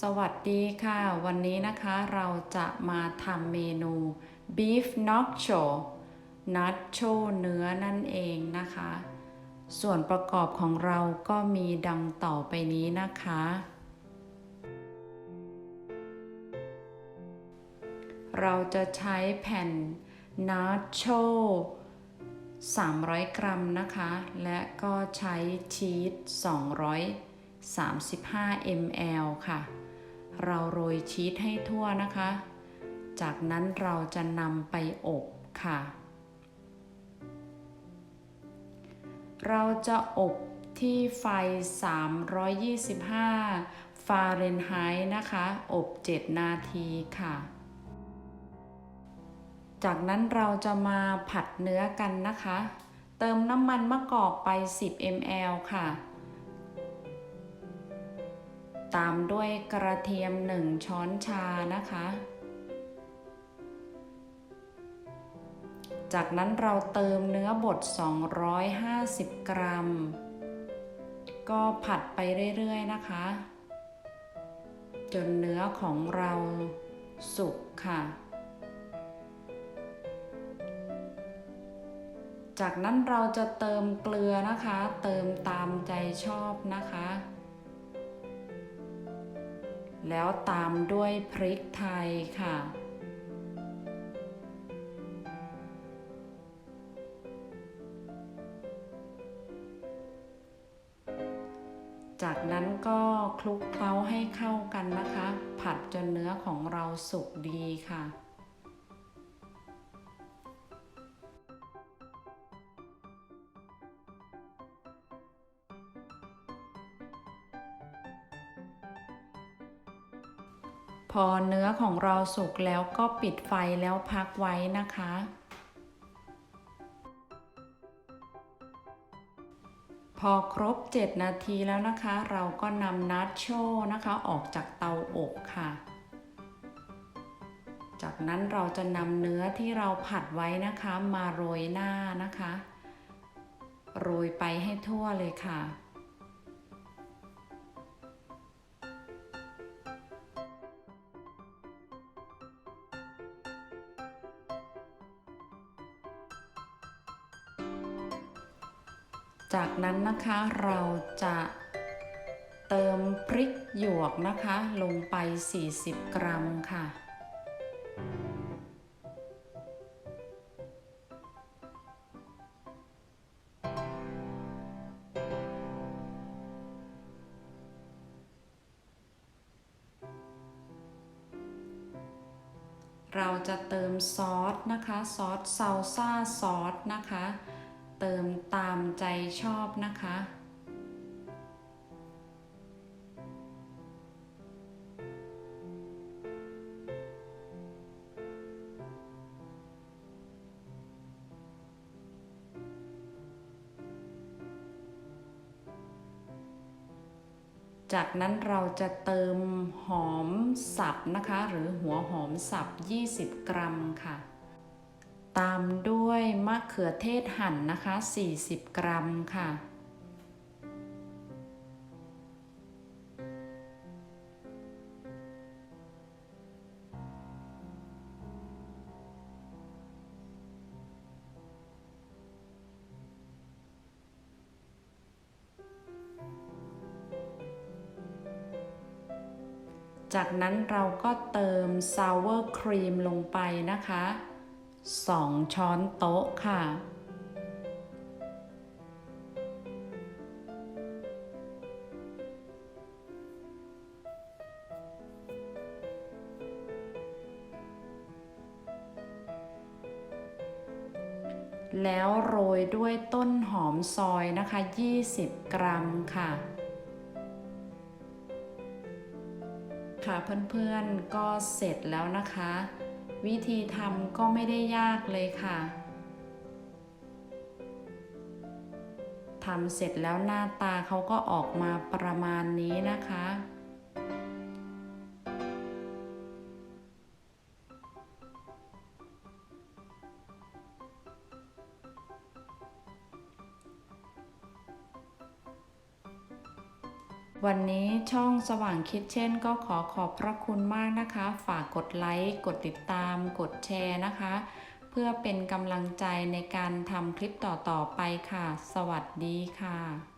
สวัสดีค่ะ วันนี้นะคะเราจะมาทำเมนู beef nacho nacho เนื้อนั่นเองนะคะ ส่วนประกอบของเราก็มีดังต่อไปนี้นะคะ เราจะใช้แผ่น nacho 300 กรัมนะคะ และก็ใช้ชีส 35 ml ค่ะ เราโรยชีสให้ทั่วนะคะ จากนั้นเราจะนำไปอบค่ะ เราจะอบที่ไฟ 325 ฟาเรนไฮต์นะคะ อบ 7 นาทีค่ะ จากนั้นเราจะมาผัดเนื้อกันนะคะ เติมน้ำมันมะกอกไป 10 ml ค่ะ ตามด้วยกระเทียม 1 ช้อนชานะคะ จากนั้นเราเติมเนื้อบด 250 กรัม ก็ผัดไปเรื่อยๆนะคะ จนเนื้อของเราสุกค่ะ จากนั้นเราจะเติมเกลือนะคะ เติมตามใจชอบนะคะ แล้วตามด้วยพริกไทยค่ะ จากนั้นก็คลุกเคล้าให้เข้ากันนะคะ ผัดจนเนื้อของเราสุกดีค่ะ อเนื้อของเราสุกแล้วก็ปิดไฟแล้วพักไว้นะคะ พอครบ 7 นาทีแล้วนะคะ เราก็นำนัชโชนะคะออกจากเตาอบค่ะ จากนั้นเราจะนำเนื้อที่เราผัดไว้นะคะ มาโรยหน้านะคะ โรยไปให้ทั่วเลยค่ะ จากนั้นนะคะเราจะเติมพริกหยวกนะคะลงไป 40 กรัมค่ะ เราจะเติมซอสนะคะ ซอสซาลซ่าซอสนะคะ เติมตามใจชอบนะคะ จากนั้นเราจะเติมหอมสับนะคะ หรือหัวหอมสับ 20 กรัมค่ะ ตามด้วยมะเขือเทศหั่นนะคะ 40 กรัมค่ะ จากนั้นเราก็เติมซาวเวอร์ครีมลงไปนะคะ 2 ช้อนโต๊ะค่ะ แล้วโรยด้วยต้นหอมซอยนะคะ 20 กรัมค่ะค่ะเพื่อนๆก็เสร็จแล้วนะคะ วิธีทำก็ไม่ได้ยากเลยค่ะทำเสร็จแล้วหน้าตาเขาก็ออกมาประมาณนี้นะคะ วันนี้ช่องสว่างคิดเช่น ก็ขอขอบพระคุณมากนะคะ ฝากกดไลค์ กดติดตาม กดแชร์นะคะ เพื่อเป็นกำลังใจในการทำคลิปต่อๆไปค่ะ สวัสดีค่ะ